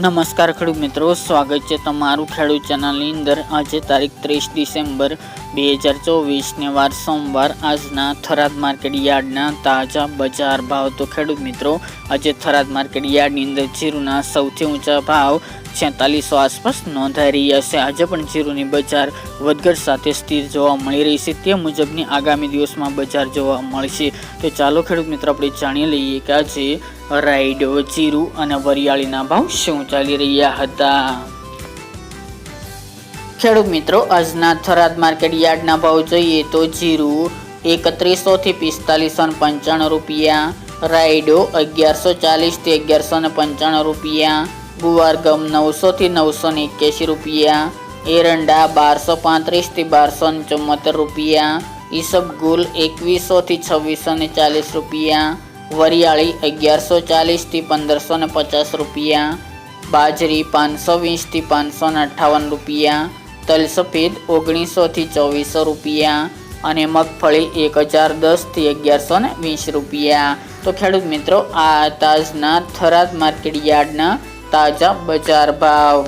નમસ્કાર ખેડૂત મિત્રો, સ્વાગત છે તમારું ખેડૂત ચેનલની અંદર. આજે તારીખ ત્રીસ ડિસેમ્બર બે હજાર ચોવીસને વાર સોમવાર. આજના થરાદ માર્કેટ યાર્ડના તાજા બજાર ભાવ. તો ખેડૂત મિત્રો આજે થરાદ માર્કેટ યાર્ડની અંદર જીરુના સૌથી ઊંચા ભાવ છેતાલીસો આસપાસ નોંધાઈ રહ્યા છે. આજે પણ જીરુની બજાર વધઘટ સાથે સ્થિર જોવા મળી રહી છે. તે મુજબની આગામી દિવસમાં બજાર જોવા મળશે. તો ચાલો ખેડૂત મિત્રો, આપણે જાણી લઈએ કે આજે રાઈડ જીરું અને વરિયાળીના ભાવ શું ચાલી રહ્યા હતા? ખેડૂત મિત્રો, આજના થરાદ માર્કેટ યાર્ડના ભાવ જોઈએ તો જીરું એકત્રીસો થી પિસ્તાલીસો પંચાણું રૂપિયા રાયડો અગિયારસો ચાલીસથી અગિયારસો ને પંચાણું રૂપિયા ગુવારગમ નવસોથી નવસો ને એક્યાસી રૂપિયા, એરંડા બારસો પાંત્રીસથી બારસો ને ચુમ્મોતેર રૂપિયા ઈસબગુલ એકવીસોથી છવ્વીસો ને ચાલીસ રૂપિયા, વરિયાળી અગિયારસો ચાલીસથી પંદરસો ને પચાસ રૂપિયા, બાજરી પાંચસો વીસથી પાંચસો ને અઠ્ઠાવન રૂપિયા, તલસફેદ ઓગણીસોથી ચોવીસો રૂપિયા અને મગફળી એક હજાર દસથી અગિયારસો ને વીસ રૂપિયા. તો ખેડૂત મિત્રો, આ તાજના થરાદ માર્કેટ યાર્ડના તાજા બજાર ભાવ.